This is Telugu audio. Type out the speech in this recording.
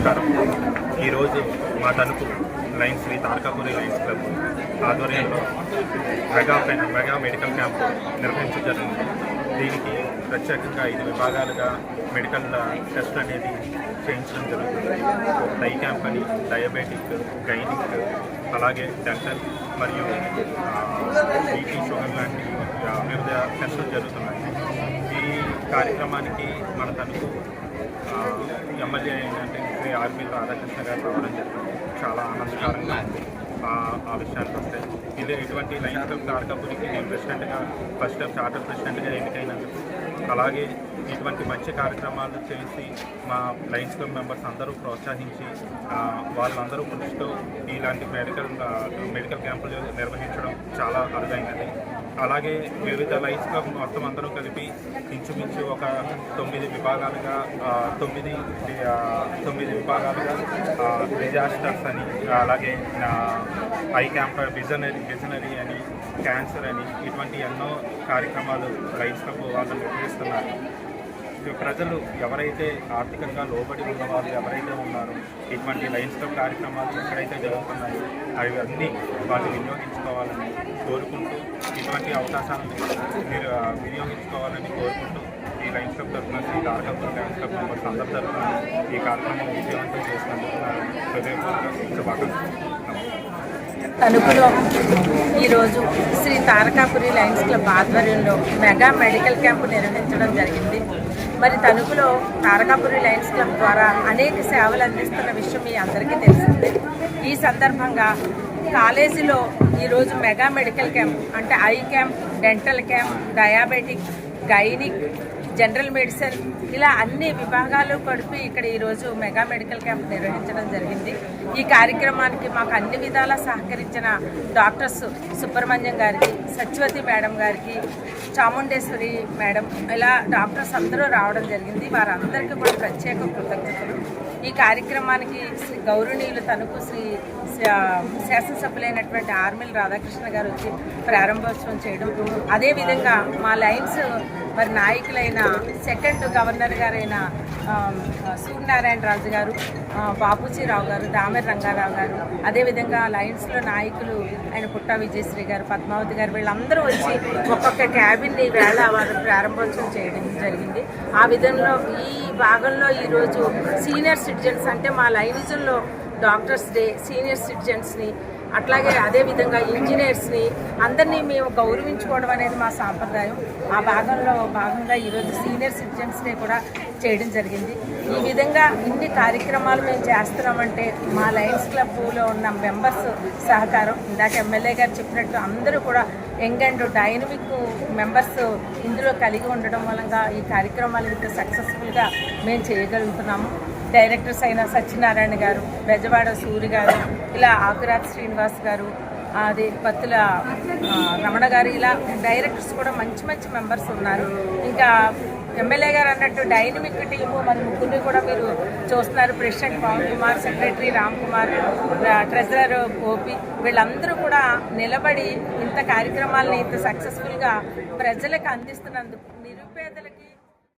నమస్కారం. ఈరోజు మా Tanuku lions Shri Tarakapuri lions club ఆధ్వర్యంలో మెగా మెగా మెడికల్ క్యాంప్ నిర్వహించడం జరిగింది. దీనికి ప్రత్యేకంగా ఐదు విభాగాలుగా మెడికల్ టెస్ట్ అనేది చేయించడం జరుగుతుంది. డై క్యాంప్ అని డయాబెటిక్ గైనిక్ అలాగే డెంటల్ మరియు బీపీ షుగర్ లాంటి వివిధ టెస్టులు జరుగుతున్నాయి. ఈ కార్యక్రమానికి మన తణుకు ఏంటంటే రాధాకృష్ణ గారు రావడం జరిగింది. చాలా ఆనందకరంగా ఉంది. ఆ విషయానికి వస్తే. ఇదే ఇటువంటి లైన్ క్లబ్ తారకాపురికి నేను ప్రెసిడెంట్గా ఫస్ట్ టైం చార్టర్ ప్రెసిడెంట్గా ఎన్నికైనందుకు. అలాగే ఇటువంటి మంచి కార్యక్రమాలు చేసి మా లైన్స్ క్లబ్ మెంబర్స్ అందరూ ప్రోత్సహించి వాళ్ళందరూ కృషితో ఇలాంటి మెడికల్ మెడికల్ క్యాంపులు నిర్వహించడం చాలా అరుదైనది. అలాగే వివిధ లైన్స్ క్లబ్ మొత్తం అందరూ కలిపి ఒక తొమ్మిది విభాగాలుగా తొమ్మిది తొమ్మిది విభాగాలుగా డిజాస్టర్స్ అని అలాగే ఐ క్యాంప్ విజనరీ విజనరీ అని క్యాన్సర్ అని ఇటువంటి ఎన్నో కార్యక్రమాలు రైతులకు వాళ్ళు నిర్వహిస్తున్నారు. ప్రజలు ఎవరైతే ఆర్థికంగా లోబడి ఉన్న వాళ్ళు ఎవరైతే ఉన్నారో ఇటువంటి లైన్స్ క్లబ్ కార్యక్రమాలు ఎక్కడైతే జరుగుతున్నాయో అవి అన్నీ వాళ్ళు వినియోగించుకోవాలని కోరుకుంటూ ఇటువంటి అవకాశాలను మీరు వినియోగించుకోవాలని కోరుకుంటూ ఈ లైన్స్ క్లబ్ తరఫున Shri Tarakapur lions club members అందరి తరఫున ఈ కార్యక్రమం విజయవంతం చేసినందుకు హృదయపూర్వక శుభాకాంక్షలు. తణుకులో ఈరోజు శ్రీ తారకాపురి లయన్స్ క్లబ్ ఆధ్వర్యంలో మెగా మెడికల్ క్యాంపు నిర్వహించడం జరిగింది. మరి తణుకులో తారకాపురి లయన్స్ క్లబ్ ద్వారా అనేక సేవలు అందిస్తున్న విషయం మీ అందరికీ తెలిసిందే. ఈ సందర్భంగా కాలేజీలో ఈరోజు మెగా మెడికల్ క్యాంప్ అంటే eye camp dental camp diabetic gynaec general medicine ఇలా అన్ని విభాగాలు కలిపి ఇక్కడ ఈరోజు మెగా మెడికల్ క్యాంప్ నిర్వహించడం జరిగింది. ఈ కార్యక్రమానికి మాకు అన్ని విధాలా సహకరించిన డాక్టర్స్ సుబ్రహ్మణ్యం గారికి సత్యవతి మేడం గారికి చాముండేశ్వరి మేడం ఇలా డాక్టర్స్ అందరూ రావడం జరిగింది. వారందరికీ కూడా ప్రత్యేక కృతజ్ఞతలు. ఈ కార్యక్రమానికి శ్రీ గౌరవనీయులు తణుకు శ్రీ శా- శాసనసభ్యులైనటువంటి ఆర్మిల్ రాధాకృష్ణ గారు వచ్చి ప్రారంభోత్సవం చేయడం. అదేవిధంగా మా లైన్స్ మరి నాయకులైన సెకండ్ గవర్నర్ గారైన సూర్యనారాయణ రాజు గారు బాపూజీరావు గారు దామెర్ రంగారావు గారు అదేవిధంగా లైన్స్లో నాయకులు ఆయన పుట్టా విజయశ్రీ గారు పద్మావతి గారు వీళ్ళందరూ వచ్చి ఒక్కొక్క క్యాబ్ క్యాబిన్ని వేళ వారు ప్రారంభోత్సవం చేయడం జరిగింది. ఆ విధంలో ఈ భాగంలో ఈరోజు సీనియర్ సిటిజన్స్ అంటే మా లైనిజంలో డాక్టర్స్ డే సీనియర్ సిటిజన్స్ని అట్లాగే అదేవిధంగా ఇంజనీర్స్ని అందరినీ మేము గౌరవించుకోవడం అనేది మా సాంప్రదాయం. ఆ భాగంలో భాగంగా ఈరోజు సీనియర్ సిటిజన్స్ డే కూడా చేయడం జరిగింది. ఈ విధంగా ఇన్ని కార్యక్రమాలు మేము చేస్తున్నామంటే మా లయన్స్ క్లబ్లో ఉన్న మెంబర్స్ సహకారం ఇందాక ఎమ్మెల్యే గారు చెప్పినట్టు అందరూ కూడా యంగ్ అండ్ డైనమిక్ మెంబర్స్ ఇందులో కలిగి ఉండడం మూలంగా ఈ కార్యక్రమాలు ఇంత సక్సెస్ఫుల్గా మేము చేయగలుగుతున్నాము. డైరెక్టర్స్ అయిన సత్యనారాయణ గారు బెజవాడ సూరి గారు ఇలా ఆకురాజ్ శ్రీనివాస్ గారు అది పత్తుల రమణ గారు ఇలా డైరెక్టర్స్ కూడా మంచి మంచి మెంబర్స్ ఉన్నారు. ఇంకా ఎమ్మెల్యే గారు అన్నట్టు డైనమిక్ టీము మరి ముగ్గురిని కూడా మీరు చూస్తున్నారు. President Pavan Kumar secretary Ram Kumar treasurer Gopi వీళ్ళందరూ కూడా నిలబడి ఇంత కార్యక్రమాలని ఇంత సక్సెస్ఫుల్గా ప్రజలకు అందిస్తున్నందుకు